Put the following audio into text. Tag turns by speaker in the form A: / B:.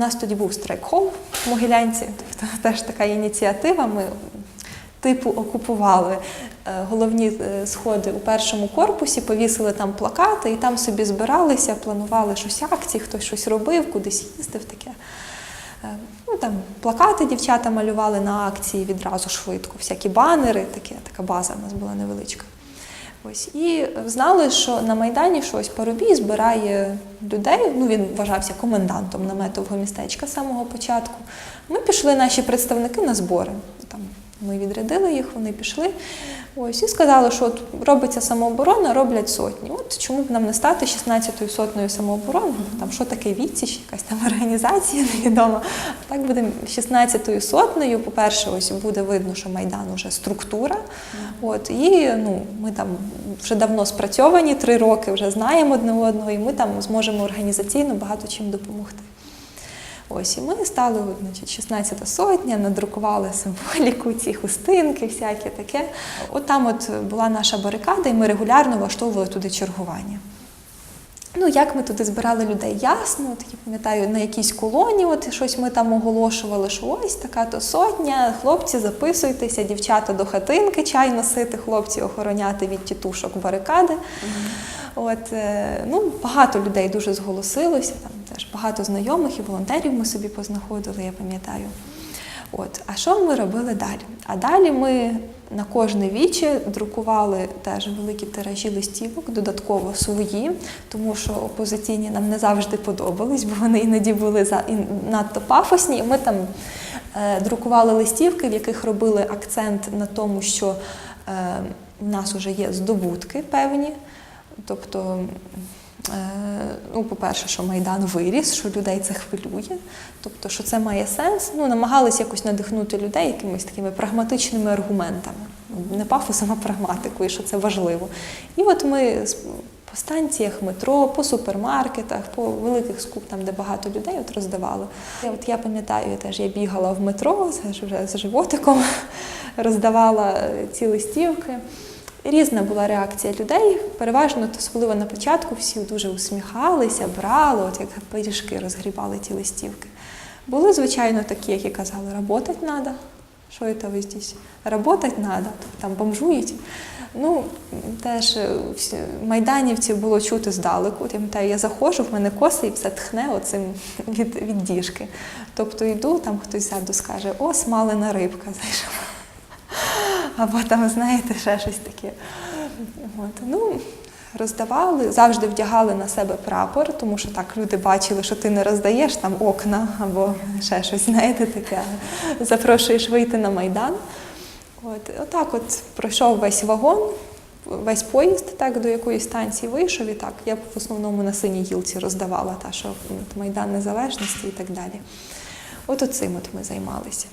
A: нас тоді був страйк-хол в Могилянці, тобто теж така ініціатива. Ми типу окупували е, головні е, сходи у першому корпусі, повісили там плакати і там собі збиралися, планували щось акції, хтось щось робив, кудись їздив таке. Е, Ну, там плакати дівчата малювали на акції відразу швидко, всякі банери, таке, така база в нас була невеличка. Ось і знали, що на Майдані щось Парубій збирає людей. Ну він вважався комендантом наметового містечка з самого початку. Ми пішли наші представники на збори. Там ми відрядили їх, вони пішли. Ось і сказали, що от робиться самооборона, роблять сотні. От чому б нам не стати 16-ю сотнею самооборони? Там що таке відсіч, якась там організація невідома. А так будемо 16-ю сотнею. По-перше, ось буде видно, що Майдан уже структура. От і ну ми там вже давно спрацьовані, три роки вже знаємо одне одного, і ми там зможемо організаційно багато чим допомогти. Ось і ми стали значить, 16 сотня, надрукували символіку, ці хустинки, всяке таке. От там от була наша барикада, і ми регулярно влаштовували туди чергування. Ну, як ми туди збирали людей, ясно. От, я пам'ятаю, на якійсь колоні, от щось ми там оголошували, що ось така то сотня, хлопці, записуйтеся, дівчата до хатинки, чай носити, хлопці охороняти від тітушок барикади. От, е, ну, багато людей дуже зголосилося, теж багато знайомих і волонтерів ми собі познаходили, я пам'ятаю. От, а що ми робили далі? А далі ми на кожне віче друкували теж великі тиражі листівок, додатково свої, тому що опозиційні нам не завжди подобались, бо вони іноді були за надто пафосні. Ми там е, друкували листівки, в яких робили акцент на тому, що е, в нас вже є здобутки певні. Тобто, ну, по-перше, що Майдан виріс, що людей це хвилює, тобто, що це має сенс. Ну, намагалися якось надихнути людей якимись такими прагматичними аргументами, не пафосом, а прагматикою, що це важливо. І от ми по станціях метро, по супермаркетах, по великих скуп, там, де багато людей, от роздавали. Я, от я пам'ятаю, я теж я бігала в метро вже з животиком, роздавала е, ці листівки. Різна була реакція людей. Переважно, особливо на початку, всі дуже усміхалися, брали, от як пиріжки розгрібали ті листівки. Були, звичайно, такі, які казали, работать треба. Що це ви здесь? Работать треба, там бомжують. Ну, теж е, майданівців було чути здалеку. Я пам'ятаю, я заходжу, в мене коси і все тхне оцим від, від діжки. Тобто йду, там хтось ззаду скаже, о, смалена рибка зайшла. Або там, знаєте, ще щось таке. От, ну, роздавали, завжди вдягали на себе прапор, тому що так люди бачили, що ти не роздаєш там окна або ще щось, знаєте, таке. Запрошуєш вийти на Майдан. От, отак от пройшов весь вагон, весь поїзд, так, до якоїсь станції вийшов і так. Я в основному на синій гілці роздавала, та, що Майдан Незалежності і так далі. От оцим от ми займалися.